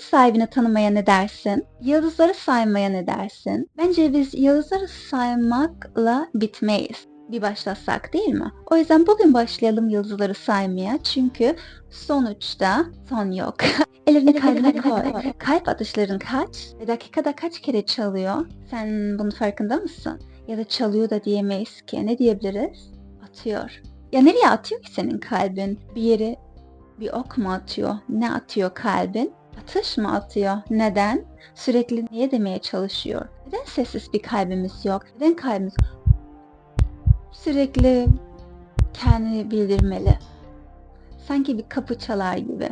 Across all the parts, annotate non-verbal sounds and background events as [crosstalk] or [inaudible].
Buranın sahibini tanımaya ne dersin? Yıldızları saymaya ne dersin? Bence biz yıldızları saymakla bitmeyiz. Bir başlasak değil mi? O yüzden bugün başlayalım yıldızları saymaya. Çünkü sonuçta son yok. [laughs] Elini kalbine koy. Kalp atışların kaç? Ve dakikada kaç kere çalıyor? Sen bunun farkında mısın? Ya da çalıyor da diyemeyiz ki. Ne diyebiliriz? Atıyor. Ya nereye atıyor ki senin kalbin? Bir yere bir ok mu atıyor? Ne atıyor kalbin? Atış mı atıyor? Neden? Sürekli niye demeye çalışıyor? Neden sessiz bir kalbimiz yok? Neden kalbimiz sürekli kendini bildirmeli? Sanki bir kapı çalar gibi.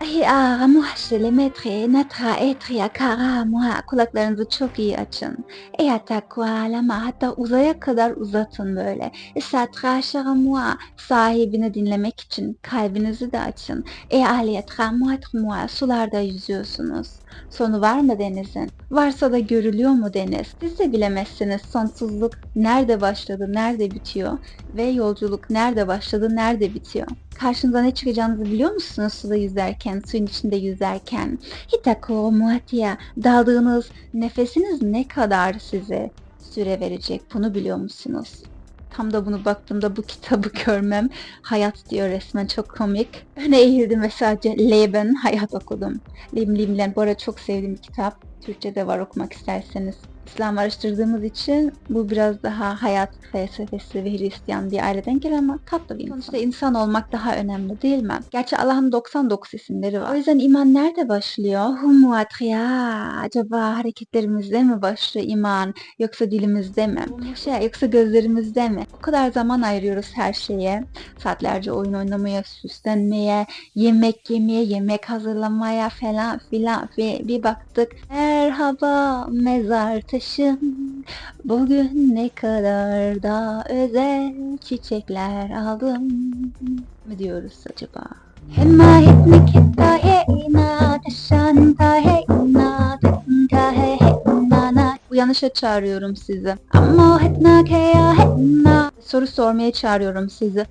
Ay ah, muhaşrele metre natra etria kara muha kulaklarınızı çok iyi açın. E hatta kualama hatta uzaya kadar uzatın böyle. Satra muha sahibini dinlemek için kalbinizi de açın. E aliyetra muha sularda yüzüyorsunuz. Sonu var mı denizin? Varsa da görülüyor mu deniz? Siz de bilemezsiniz sonsuzluk nerede başladı, nerede bitiyor ve yolculuk nerede başladı, nerede bitiyor. Karşınıza ne çıkacağınızı biliyor musunuz suda yüzerken, suyun içinde yüzerken? Hitako muatiya, daldığınız nefesiniz ne kadar size süre verecek bunu biliyor musunuz? Tam da bunu baktığımda bu kitabı [laughs] görmem hayat diyor resmen çok komik. Öne eğildim ve sadece Leben hayat okudum. Lim Limlen bu arada çok sevdiğim bir kitap. Türkçe'de var okumak isterseniz. İslam araştırdığımız için bu biraz daha hayat felsefesi ve Hristiyan bir aileden gelen ama tatlı bir insan. Sonuçta insan olmak daha önemli değil mi? Gerçi Allah'ın 99 isimleri var. O yüzden iman nerede başlıyor? Humuatriya. Acaba hareketlerimizde mi başlıyor iman? Yoksa dilimizde mi? Şey, yoksa gözlerimizde mi? O kadar zaman ayırıyoruz her şeye. Saatlerce oyun oynamaya, süslenmeye, yemek yemeye, yemek hazırlamaya falan filan. Bir baktık. Merhaba mezar taşım. Bugün ne kadar da özel çiçekler aldım mı diyoruz acaba? Hemma hetne ketta heyna taşanta heyna tatinka heyna Bu yanlışa çağırıyorum sizi. Amma hetna keya hetna Soru sormaya çağırıyorum sizi.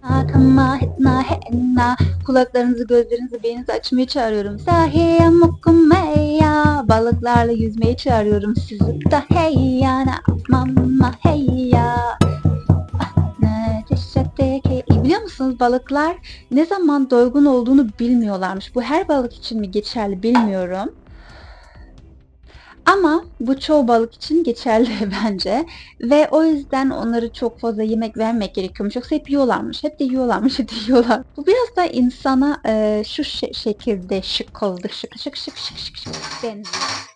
Kulaklarınızı, gözlerinizi, beyninizi açmaya çağırıyorum. Sahiye mukumeya Balıklarla yüzmeye çağırıyorum sizi. Da heyyana mamma heyya Biliyor musunuz balıklar ne zaman doygun olduğunu bilmiyorlarmış. Bu her balık için mi geçerli bilmiyorum. Ama bu çoğu balık için geçerli [laughs] bence. Ve o yüzden onları çok fazla yemek vermek gerekiyormuş. Yoksa hep yiyorlarmış. Hep de yiyorlarmış. [laughs] Hep de yiyorlar. Bu biraz da insana e, şu şe- şekilde şık oldu. Şık şık şık şık şık şık benziyor.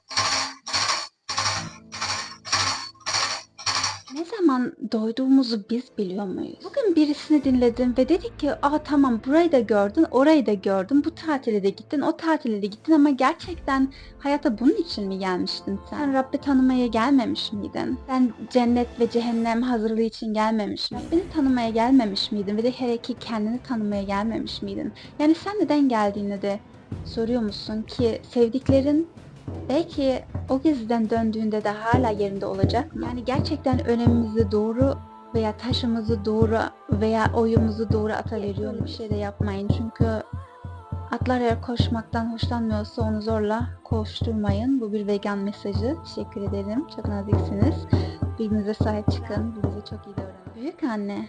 Zaman doyduğumuzu biz biliyor muyuz? Bugün birisini dinledim ve dedik ki aa tamam burayı da gördün, orayı da gördün, bu tatile de gittin, o tatile de gittin ama gerçekten hayata bunun için mi gelmiştin sen? Sen Rabbi tanımaya gelmemiş miydin? Sen cennet ve cehennem hazırlığı için gelmemiş miydin? Beni tanımaya gelmemiş miydin? Ve de hele ki kendini tanımaya gelmemiş miydin? Yani sen neden geldiğini de soruyor musun ki sevdiklerin Belki o geziden döndüğünde de hala yerinde olacak? Yani gerçekten önemimizi doğru veya taşımızı doğru veya oyumuzu doğru ata bir şey de yapmayın. Çünkü atlar eğer koşmaktan hoşlanmıyorsa onu zorla koşturmayın. Bu bir vegan mesajı. Teşekkür ederim. Çok naziksiniz. Birbirinize sahip çıkın. Birbirinize çok iyi davranın. Büyük anne.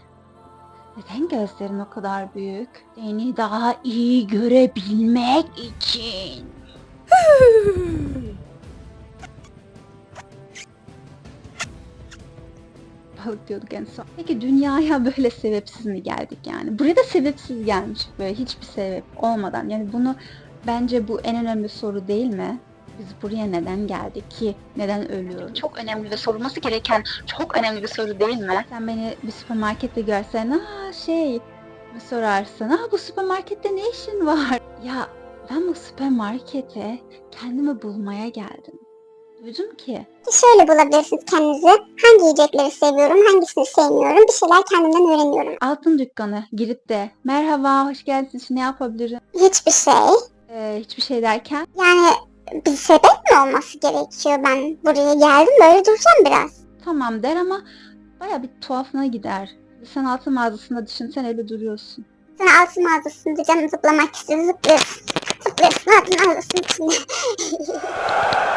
Neden gözlerin o kadar büyük? Seni daha iyi görebilmek için. [laughs] balık diyorduk en son. Peki dünyaya böyle sebepsiz mi geldik yani? Buraya da sebepsiz gelmiş böyle hiçbir sebep olmadan. Yani bunu bence bu en önemli soru değil mi? Biz buraya neden geldik ki? Neden ölüyoruz? Çok önemli ve sorulması gereken çok önemli bir soru değil mi? Sen beni bir süpermarkette görsen, aa şey mi sorarsın, aa bu süpermarkette ne işin var? Ya ben bu süpermarkete kendimi bulmaya geldim. Duydum ki Şöyle bulabilirsiniz kendinizi. Hangi yiyecekleri seviyorum, hangisini sevmiyorum. Bir şeyler kendimden öğreniyorum. altın dükkanı girip de merhaba hoş geldiniz ne yapabilirim? Hiçbir şey. Ee, hiçbir şey derken Yani bir sebep mi olması gerekiyor? Ben buraya geldim böyle duracağım biraz. tamam der ama baya bir tuhafına gider. Sen altın mağazasında düşünsen öyle duruyorsun. Sonra altın mağazasında canım zıplamak zıplıyorsun.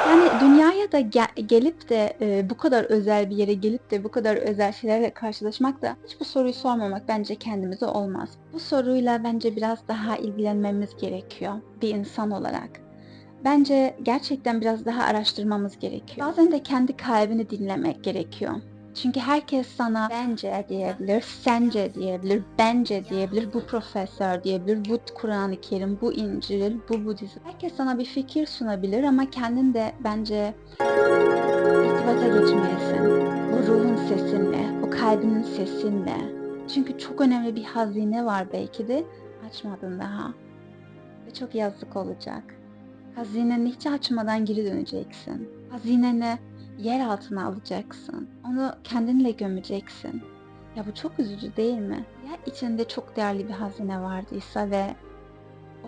Yani dünyaya da gel- gelip de e, bu kadar özel bir yere gelip de bu kadar özel şeylerle karşılaşmak da hiç bu soruyu sormamak bence kendimize olmaz. Bu soruyla bence biraz daha ilgilenmemiz gerekiyor bir insan olarak. Bence gerçekten biraz daha araştırmamız gerekiyor. Bazen de kendi kalbini dinlemek gerekiyor. Çünkü herkes sana bence diyebilir, sence diyebilir, bence diyebilir, bu profesör diyebilir, bu Kur'an-ı Kerim, bu İncil, bu Budizm. Herkes sana bir fikir sunabilir ama kendin de bence irtibata geçmelisin. Bu ruhun sesinle, o kalbinin sesinle. Çünkü çok önemli bir hazine var belki de açmadın daha. Ve çok yazık olacak. Hazineni hiç açmadan geri döneceksin. Hazineni yer altına alacaksın. Onu kendinle gömeceksin. Ya bu çok üzücü değil mi? Ya içinde çok değerli bir hazine vardıysa ve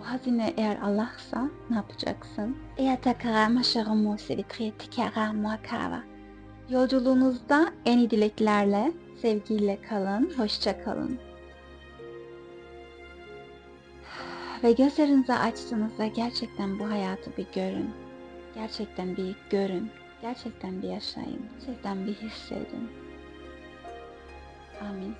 o hazine eğer Allah'sa ne yapacaksın? Eyatakara maşaramu sevitri muhakara. Yolculuğunuzda en iyi dileklerle, sevgiyle kalın, hoşça kalın. [sighs] Ve gözlerinizi açtığınızda gerçekten bu hayatı bir görün. Gerçekten bir görün. Gerçekten bir yaşayın. Gerçekten bir hissedin. Amin.